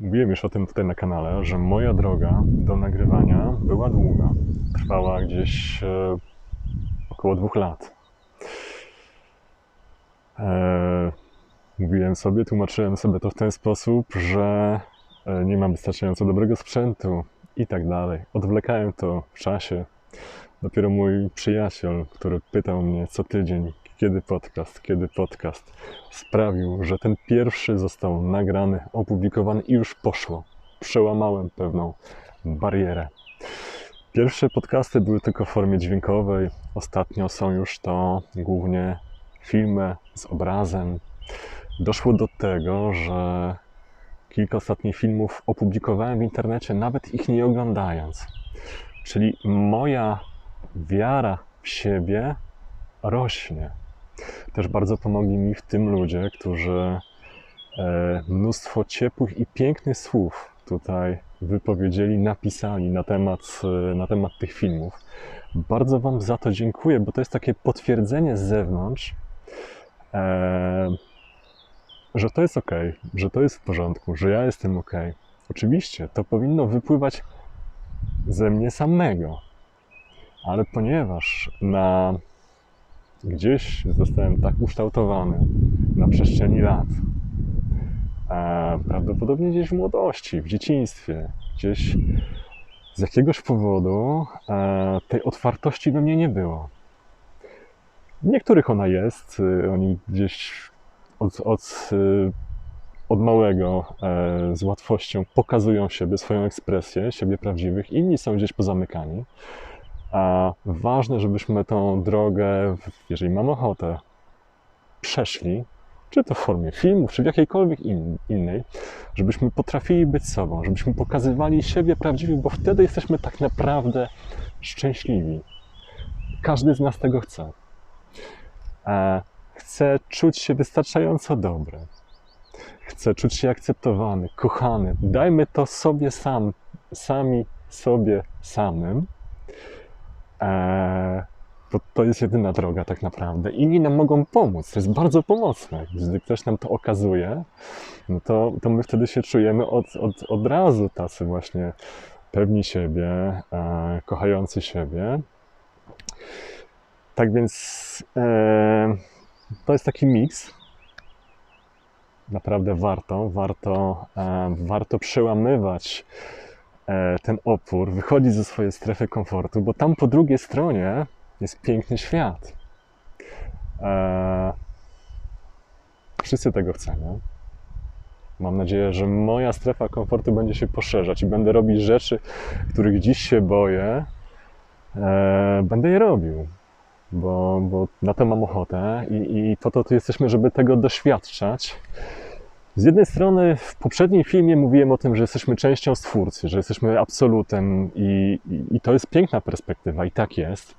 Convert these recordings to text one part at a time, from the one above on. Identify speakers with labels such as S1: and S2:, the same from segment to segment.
S1: Mówiłem już o tym tutaj na kanale, że moja droga do nagrywania była długa. Trwała gdzieś e, około dwóch lat. E, mówiłem sobie, tłumaczyłem sobie to w ten sposób, że e, nie mam wystarczająco dobrego sprzętu i tak dalej. Odwlekałem to w czasie. Dopiero mój przyjaciel, który pytał mnie co tydzień, kiedy podcast, kiedy podcast, sprawił, że ten pierwszy został nagrany, opublikowany i już poszło. Przełamałem pewną barierę. Pierwsze podcasty były tylko w formie dźwiękowej, ostatnio są już to głównie filmy z obrazem. Doszło do tego, że kilka ostatnich filmów opublikowałem w internecie, nawet ich nie oglądając. Czyli moja wiara w siebie rośnie. Też bardzo pomogli mi w tym ludzie, którzy e, mnóstwo ciepłych i pięknych słów tutaj wypowiedzieli, napisali na temat, e, na temat tych filmów. Bardzo Wam za to dziękuję, bo to jest takie potwierdzenie z zewnątrz, e, że to jest ok, że to jest w porządku, że ja jestem ok. Oczywiście to powinno wypływać ze mnie samego, ale ponieważ na gdzieś zostałem tak ukształtowany na przestrzeni lat, a prawdopodobnie gdzieś w młodości, w dzieciństwie, gdzieś z jakiegoś powodu e, tej otwartości we mnie nie było. Niektórych ona jest, y, oni gdzieś od, od, y, od małego e, z łatwością pokazują siebie, swoją ekspresję, siebie prawdziwych, inni są gdzieś pozamykani. A ważne, żebyśmy tą drogę, jeżeli mamy ochotę, przeszli, czy to w formie filmów, czy w jakiejkolwiek in, innej, żebyśmy potrafili być sobą, żebyśmy pokazywali siebie prawdziwych, bo wtedy jesteśmy tak naprawdę szczęśliwi. Każdy z nas tego chce. E, chce czuć się wystarczająco dobry. Chce czuć się akceptowany, kochany. Dajmy to sobie sam, sami sobie samym bo to jest jedyna droga tak naprawdę. Inni nam mogą pomóc. To jest bardzo pomocne. Gdy ktoś nam to okazuje, no to, to my wtedy się czujemy od, od, od razu tacy właśnie pewni siebie, e, kochający siebie. Tak więc e, to jest taki miks. Naprawdę warto, warto, e, warto przełamywać ten opór, wychodzić ze swojej strefy komfortu, bo tam po drugiej stronie jest piękny świat. E, wszyscy tego chcemy. Mam nadzieję, że moja strefa komfortu będzie się poszerzać i będę robić rzeczy, których dziś się boję. E, będę je robił, bo, bo na to mam ochotę i, i po to tu jesteśmy, żeby tego doświadczać. Z jednej strony w poprzednim filmie mówiłem o tym, że jesteśmy częścią stwórcy, że jesteśmy absolutem i, i, i, to jest piękna perspektywa i tak jest.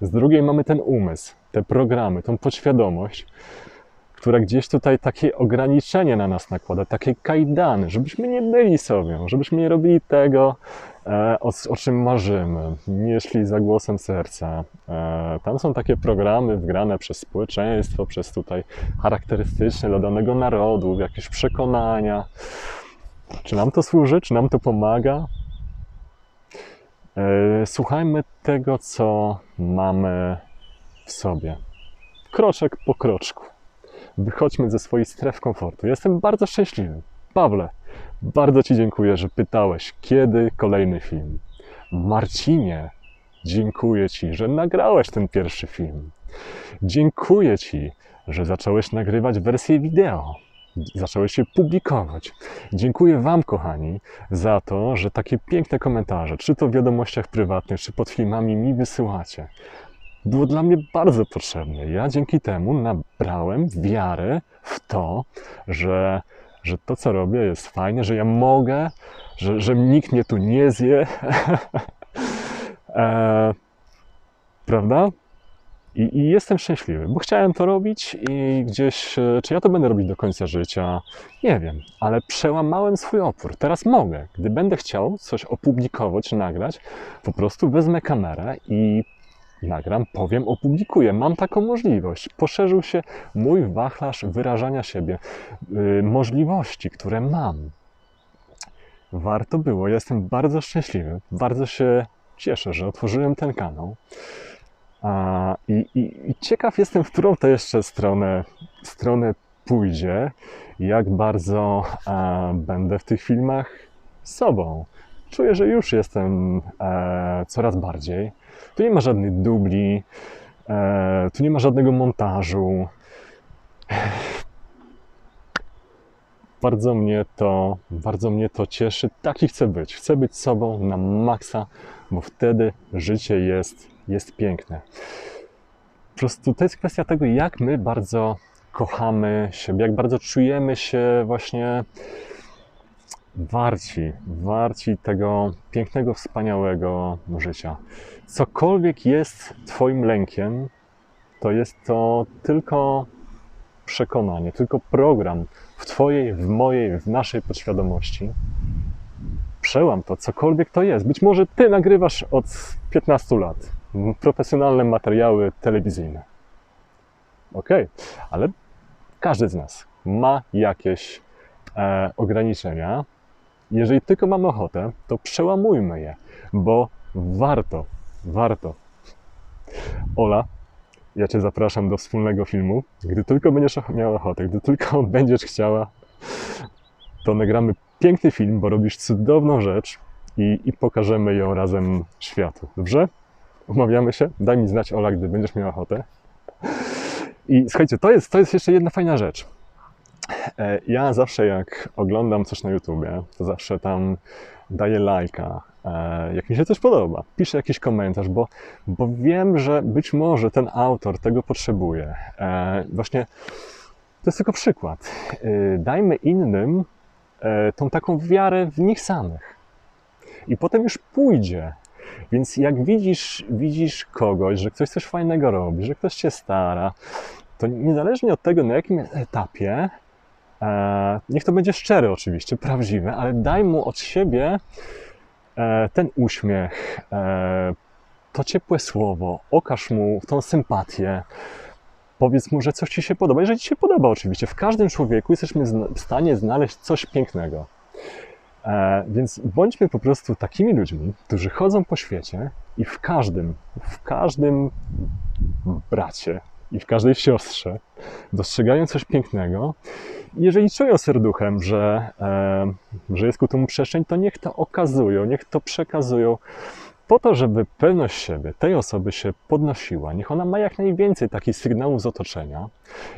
S1: Z drugiej mamy ten umysł, te programy, tą podświadomość, która gdzieś tutaj takie ograniczenie na nas nakłada, takie kajdany, żebyśmy nie byli sobie, żebyśmy nie robili tego, e, o, o, czym marzymy, nie szli za głosem serca. E, tam są takie programy wgrane przez społeczeństwo, przez tutaj charakterystyczne dla danego narodu, jakieś przekonania. Czy nam to służy, czy nam to pomaga? E, słuchajmy tego, co mamy w sobie. Kroczek po kroczku wychodźmy ze swoich stref komfortu. Jestem bardzo szczęśliwy. Pawle, bardzo Ci dziękuję, że pytałeś, kiedy kolejny film. Marcinie, dziękuję Ci, że nagrałeś ten pierwszy film. Dziękuję Ci, że zacząłeś nagrywać wersję wideo. Zacząłeś się publikować. Dziękuję Wam, kochani, za to, że takie piękne komentarze, czy to w wiadomościach prywatnych, czy pod filmami mi wysyłacie było dla mnie bardzo potrzebne. Ja dzięki temu nabrałem wiarę w to, że, że to, co robię, jest fajne, że ja mogę, że, że nikt mnie tu nie zje. e, prawda? I, I, jestem szczęśliwy, bo chciałem to robić i gdzieś, e, czy ja to będę robić do końca życia, nie wiem, ale przełamałem swój opór. Teraz mogę. Gdy będę chciał coś opublikować, nagrać, po prostu wezmę kamerę i nagram, powiem, opublikuję. Mam taką możliwość. Poszerzył się mój wachlarz wyrażania siebie, yy, możliwości, które mam. warto było. Jestem bardzo szczęśliwy, bardzo się cieszę, że otworzyłem ten kanał. A, i, i, I ciekaw jestem, w którą to jeszcze stronę, stronę pójdzie, jak bardzo a, będę w tych filmach sobą. Czuję, że już jestem e, coraz bardziej. Tu nie ma żadnych dubli, e, tu nie ma żadnego montażu. Bardzo mnie to, bardzo mnie to cieszy. Taki chcę być. Chcę być sobą na maksa, bo wtedy życie jest, jest piękne. Po prostu to jest kwestia tego, jak my bardzo kochamy siebie, jak bardzo czujemy się właśnie warci, warci tego pięknego, wspaniałego życia. Cokolwiek jest Twoim lękiem, to jest to tylko przekonanie, tylko program w Twojej, w mojej, w naszej podświadomości. Przełam to, cokolwiek to jest. Być może Ty nagrywasz od 15 lat profesjonalne materiały telewizyjne. Ok, ale każdy z nas ma jakieś e, ograniczenia. Jeżeli tylko mamy ochotę, to przełamujmy je, bo warto, warto. Ola, ja Cię zapraszam do wspólnego filmu. Gdy tylko będziesz miała ochotę, gdy tylko będziesz chciała, to nagramy piękny film, bo robisz cudowną rzecz i, i pokażemy ją razem światu. Dobrze? Umawiamy się? Daj mi znać, Ola, gdy będziesz miała ochotę. I słuchajcie, to jest, to jest jeszcze jedna fajna rzecz. E, ja zawsze jak oglądam coś na YouTubie, to zawsze tam daję lajka, e, jak mi się coś podoba. Piszę jakiś komentarz, bo, bo wiem, że być może ten autor tego potrzebuje. E, właśnie to jest tylko przykład. Dajmy innym tą taką wiarę w nich samych. I potem już pójdzie. Więc jak widzisz, widzisz kogoś, że ktoś coś fajnego robi, że ktoś się stara, to niezależnie od tego, na jakim etapie, niech to będzie szczere oczywiście, prawdziwe, ale daj mu od siebie e, ten uśmiech, e, to ciepłe słowo, okaż mu tą sympatię, powiedz mu, że coś ci się podoba. Jeżeli ci się podoba, oczywiście, w każdym człowieku jesteśmy w stanie znaleźć coś pięknego. E, więc bądźmy po prostu takimi ludźmi, którzy chodzą po świecie i w każdym, w każdym bracie i w każdej siostrze dostrzegają coś pięknego. Jeżeli czują serduchem, że, e, że jest ku temu przestrzeń, to niech to okazują, niech to przekazują po to, żeby pewność siebie tej osoby się podnosiła, niech ona ma jak najwięcej takich sygnałów z otoczenia.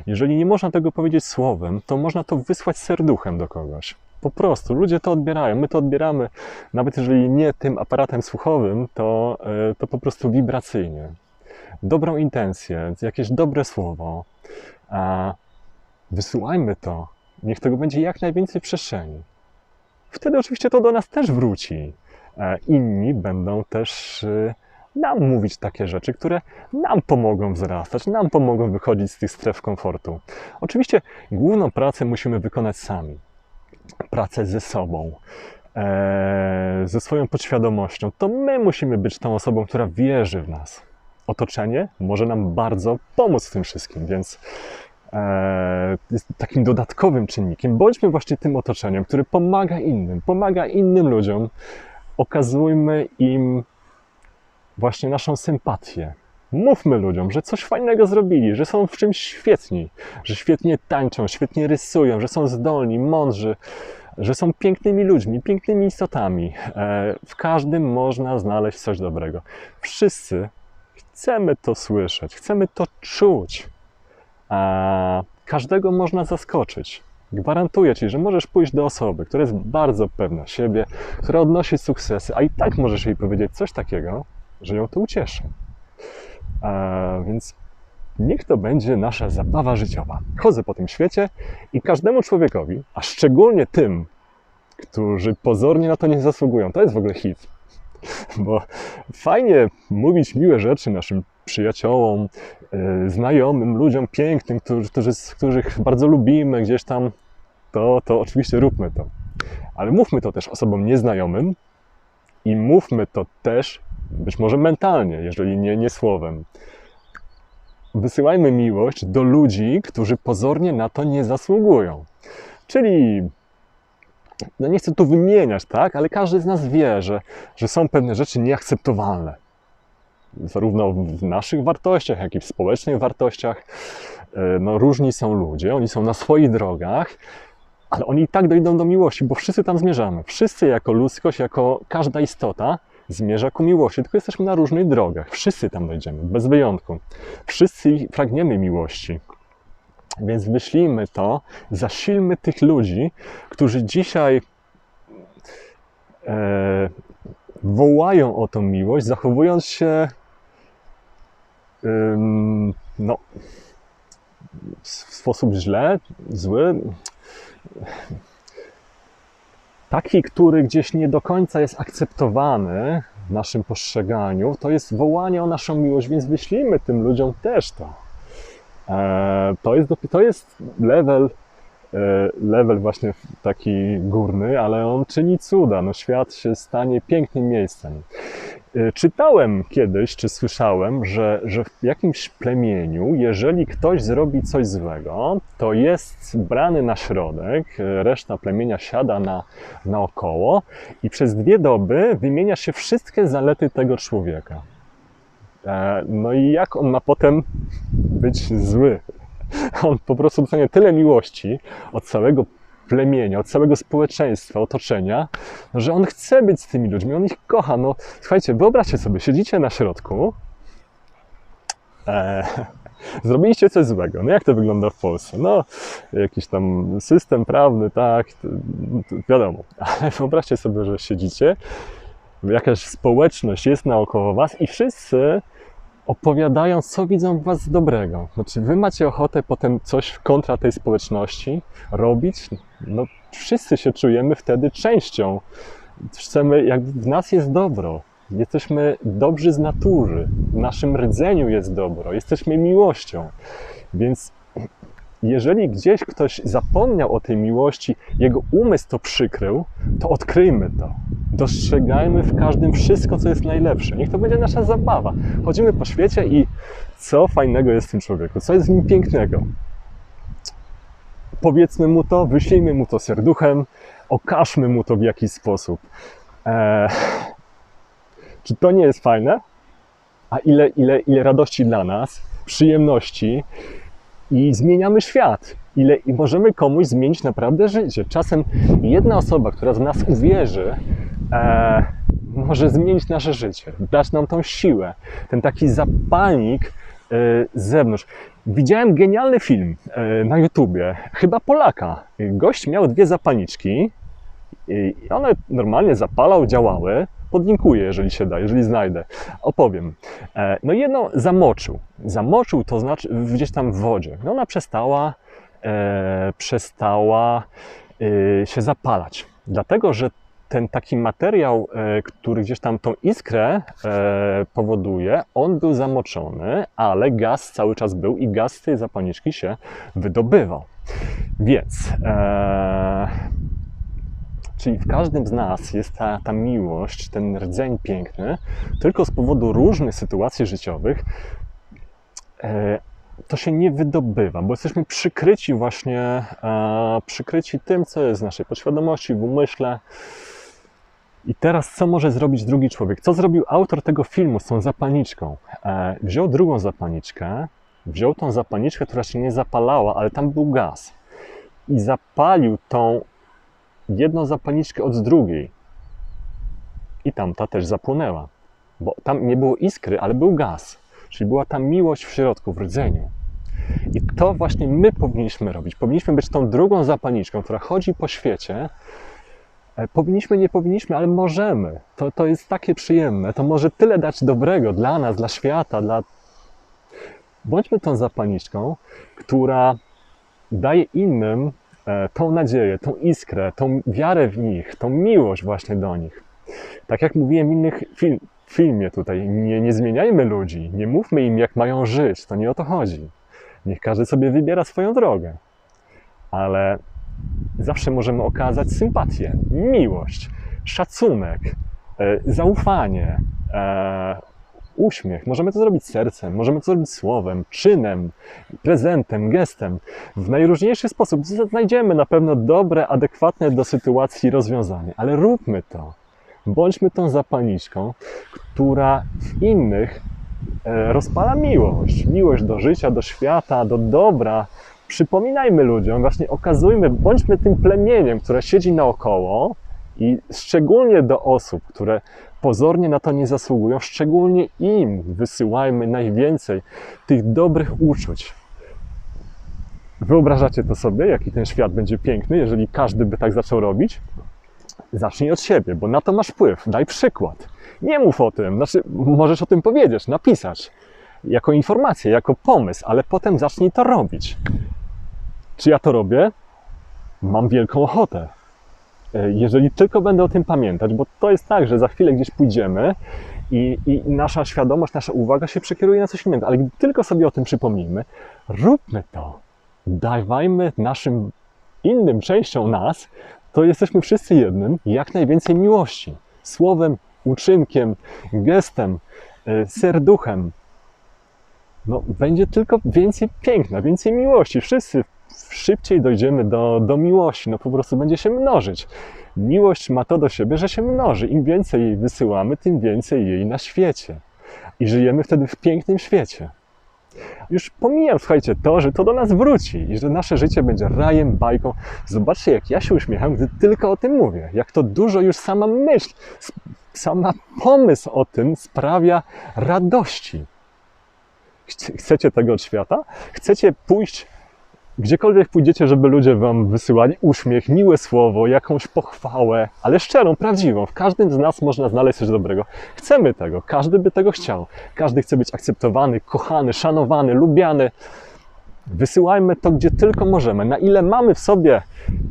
S1: Jeżeli nie można tego powiedzieć słowem, to można to wysłać serduchem do kogoś. Po prostu ludzie to odbierają, my to odbieramy, nawet jeżeli nie tym aparatem słuchowym, to, e, to po prostu wibracyjnie. Dobrą intencję, jakieś dobre słowo. Wysyłajmy to, niech tego będzie jak najwięcej przestrzeni. Wtedy oczywiście to do nas też wróci. E, inni będą też e, nam mówić takie rzeczy, które nam pomogą wzrastać, nam pomogą wychodzić z tych stref komfortu. Oczywiście główną pracę musimy wykonać sami pracę ze sobą, e, ze swoją podświadomością, to my musimy być tą osobą, która wierzy w nas. Otoczenie może nam bardzo pomóc w tym wszystkim, więc jest takim dodatkowym czynnikiem. Bądźmy właśnie tym otoczeniem, który pomaga innym, pomaga innym ludziom. Okazujmy im właśnie naszą sympatię, Mówmy ludziom, że coś fajnego zrobili, że są w czymś świetni, że świetnie tańczą, świetnie rysują, że są zdolni, mądrzy, że są pięknymi ludźmi, pięknymi istotami. E, w każdym można znaleźć coś dobrego. Wszyscy chcemy to słyszeć, chcemy to czuć. A każdego można zaskoczyć. Gwarantuję ci, że możesz pójść do osoby, która jest bardzo pewna siebie, która odnosi sukcesy, a i tak możesz jej powiedzieć coś takiego, że ją to ucieszy. A więc niech to będzie nasza zabawa życiowa. Chodzę po tym świecie i każdemu człowiekowi, a szczególnie tym, którzy pozornie na to nie zasługują, to jest w ogóle hit. Bo fajnie mówić miłe rzeczy naszym przyjaciołom, yy, znajomym, ludziom pięknym, którzy, których bardzo lubimy gdzieś tam, to, to oczywiście róbmy to. Ale mówmy to też osobom nieznajomym i mówmy to też być może mentalnie, jeżeli nie, nie słowem. Wysyłajmy miłość do ludzi, którzy pozornie na to nie zasługują. Czyli no nie chcę tu wymieniać, tak, ale każdy z nas wie, że, że są pewne rzeczy nieakceptowalne. Zarówno w naszych wartościach, jak i w społecznych wartościach. E, no, różni są ludzie, oni są na swoich drogach, ale oni i tak dojdą do miłości, bo wszyscy tam zmierzamy. Wszyscy jako ludzkość, jako każda istota zmierza ku miłości, tylko jesteśmy na różnych drogach. Wszyscy tam dojdziemy, bez wyjątku. Wszyscy pragniemy miłości. Więc wyślijmy to, zasilmy tych ludzi, którzy dzisiaj e, wołają o tą miłość, zachowując się no, w sposób źle, zły. Taki, który gdzieś nie do końca jest akceptowany w naszym postrzeganiu, to jest wołanie o naszą miłość, więc wyślijmy tym ludziom też to. E, to jest, to jest level, e, level właśnie taki górny, ale on czyni cuda. No, świat się stanie pięknym miejscem. E, czytałem kiedyś, czy słyszałem, że, że w jakimś plemieniu, jeżeli ktoś zrobi coś złego, to jest brany na środek, reszta plemienia siada na, naokoło i przez dwie doby wymienia się wszystkie zalety tego człowieka. E, no i jak on ma potem być zły? On po prostu dostanie tyle miłości od całego plemienia, od całego społeczeństwa, otoczenia, że on chce być z tymi ludźmi, on ich kocha. No słuchajcie, wyobraźcie sobie, siedzicie na środku, e, zrobiliście coś złego. No jak to wygląda w Polsce? No, jakiś tam system prawny, tak, to, to wiadomo. Ale wyobraźcie sobie, że siedzicie, jakaś społeczność jest naokoło was i wszyscy opowiadają, co widzą w Was dobrego. Znaczy, Wy macie ochotę potem coś kontra tej społeczności robić? No, wszyscy się czujemy wtedy częścią. Chcemy, jak w nas jest dobro. Jesteśmy dobrzy z natury. W naszym rdzeniu jest dobro. Jesteśmy miłością. Więc jeżeli gdzieś ktoś zapomniał o tej miłości, jego umysł to przykrył, to odkryjmy to. Dostrzegajmy w każdym wszystko, co jest najlepsze. Niech to będzie nasza zabawa. Chodzimy po świecie i co fajnego jest w tym człowieku, co jest w nim pięknego. Powiedzmy mu to, wyślijmy mu to serduchem, okażmy mu to w jakiś sposób. Eee, czy to nie jest fajne? A ile, ile, ile radości dla nas, przyjemności, i zmieniamy świat. Ile, I możemy komuś zmienić naprawdę życie. Czasem jedna osoba, która w nas uwierzy, e, może zmienić nasze życie, dać nam tą siłę, ten taki zapalnik e, z zewnątrz. Widziałem genialny film e, na YouTubie, chyba Polaka. Gość miał dwie zapalniczki i one normalnie zapalał, działały podlinkuję, jeżeli się da, jeżeli znajdę. Opowiem. E, no jedno zamoczył. Zamoczył to znaczy gdzieś tam w wodzie. No ona przestała, e, przestała e, się zapalać. Dlatego, że ten taki materiał, e, który gdzieś tam tą iskrę e, powoduje, on był zamoczony, ale gaz cały czas był i gaz z tej zapalniczki się wydobywał. Więc e, Czyli w każdym z nas jest ta, ta miłość, ten rdzeń piękny, tylko z powodu różnych sytuacji życiowych e, to się nie wydobywa, bo jesteśmy przykryci właśnie, e, przykryci tym, co jest w naszej podświadomości, w umyśle. I teraz co może zrobić drugi człowiek? Co zrobił autor tego filmu z tą zapalniczką? E, wziął drugą zapalniczkę, wziął tą zapalniczkę, która się nie zapalała, ale tam był gaz. I zapalił tą jedną zapalniczkę od drugiej. I tamta też zapłonęła. Bo tam nie było iskry, ale był gaz. Czyli była tam miłość w środku, w rdzeniu. I to właśnie my powinniśmy robić. Powinniśmy być tą drugą zapalniczką, która chodzi po świecie. E, powinniśmy, nie powinniśmy, ale możemy. To, to jest takie przyjemne. To może tyle dać dobrego dla nas, dla świata, dla. Bądźmy tą zapalniczką, która daje innym tą nadzieję, tą iskrę, tą wiarę w nich, tą miłość właśnie do nich. Tak jak mówiłem w innych film, filmie tutaj, nie, nie zmieniajmy ludzi, nie mówmy im, jak mają żyć, to nie o to chodzi. Niech każdy sobie wybiera swoją drogę. Ale zawsze możemy okazać sympatię, miłość, szacunek, e, zaufanie, e, uśmiech. Możemy to zrobić sercem, możemy to zrobić słowem, czynem, prezentem, gestem. W najróżniejszy sposób znajdziemy na pewno dobre, adekwatne do sytuacji rozwiązanie, ale róbmy to. Bądźmy tą zapalniczką, która w innych e, rozpala miłość. Miłość do życia, do świata, do dobra. Przypominajmy ludziom, właśnie okazujmy, bądźmy tym plemieniem, które siedzi naokoło i szczególnie do osób, które pozornie na to nie zasługują, szczególnie im wysyłajmy najwięcej tych dobrych uczuć. Wyobrażacie to sobie, jaki ten świat będzie piękny, jeżeli każdy by tak zaczął robić? Zacznij od siebie, bo na to masz wpływ. Daj przykład. Nie mów o tym, znaczy możesz o tym powiedzieć, napisać jako informację, jako pomysł, ale potem zacznij to robić. Czy ja to robię? Mam wielką ochotę. E, Jeżeli tylko będę o tym pamiętać, bo to jest tak, że za chwilę gdzieś pójdziemy i, i nasza świadomość, nasza uwaga się przekieruje na coś innego, ale gdy tylko sobie o tym przypomnimy, róbmy to. Dawajmy naszym innym częściom nas, to jesteśmy wszyscy jednym, jak najwięcej miłości. Słowem, uczynkiem, gestem, e, serduchem. No, będzie tylko więcej piękna, więcej miłości. Wszyscy szybciej dojdziemy do, do miłości, no po prostu będzie się mnożyć. Miłość ma to do siebie, że się mnoży. Im więcej jej wysyłamy, tym więcej jej na świecie. I żyjemy wtedy w pięknym świecie. Już pomijam, słuchajcie, to, że to do nas wróci i że nasze życie będzie rajem, bajką. Zobaczcie, jak ja się uśmiecham, gdy tylko o tym mówię. Jak to dużo już sama myśl, sama pomysł o tym sprawia radości. Chcecie tego od świata? Chcecie pójść Gdziekolwiek pójdziecie, żeby ludzie wam wysyłali uśmiech, miłe słowo, jakąś pochwałę, ale szczerą, prawdziwą. W każdym z nas można znaleźć coś dobrego. Chcemy tego, każdy by tego chciał. Każdy chce być akceptowany, kochany, szanowany, lubiany. Wysyłajmy to, gdzie tylko możemy. Na ile mamy w sobie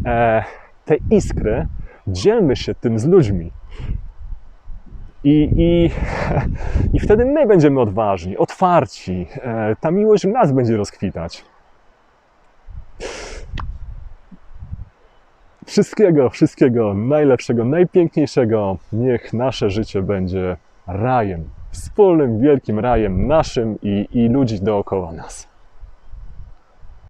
S1: e, te iskry, dzielmy się tym z ludźmi. I, i, I wtedy my będziemy odważni, otwarci. E, ta miłość w nas będzie rozkwitać. Wszystkiego, wszystkiego najlepszego, najpiękniejszego. Niech nasze życie będzie rajem, wspólnym, wielkim rajem naszym i, i ludzi dookoła nas.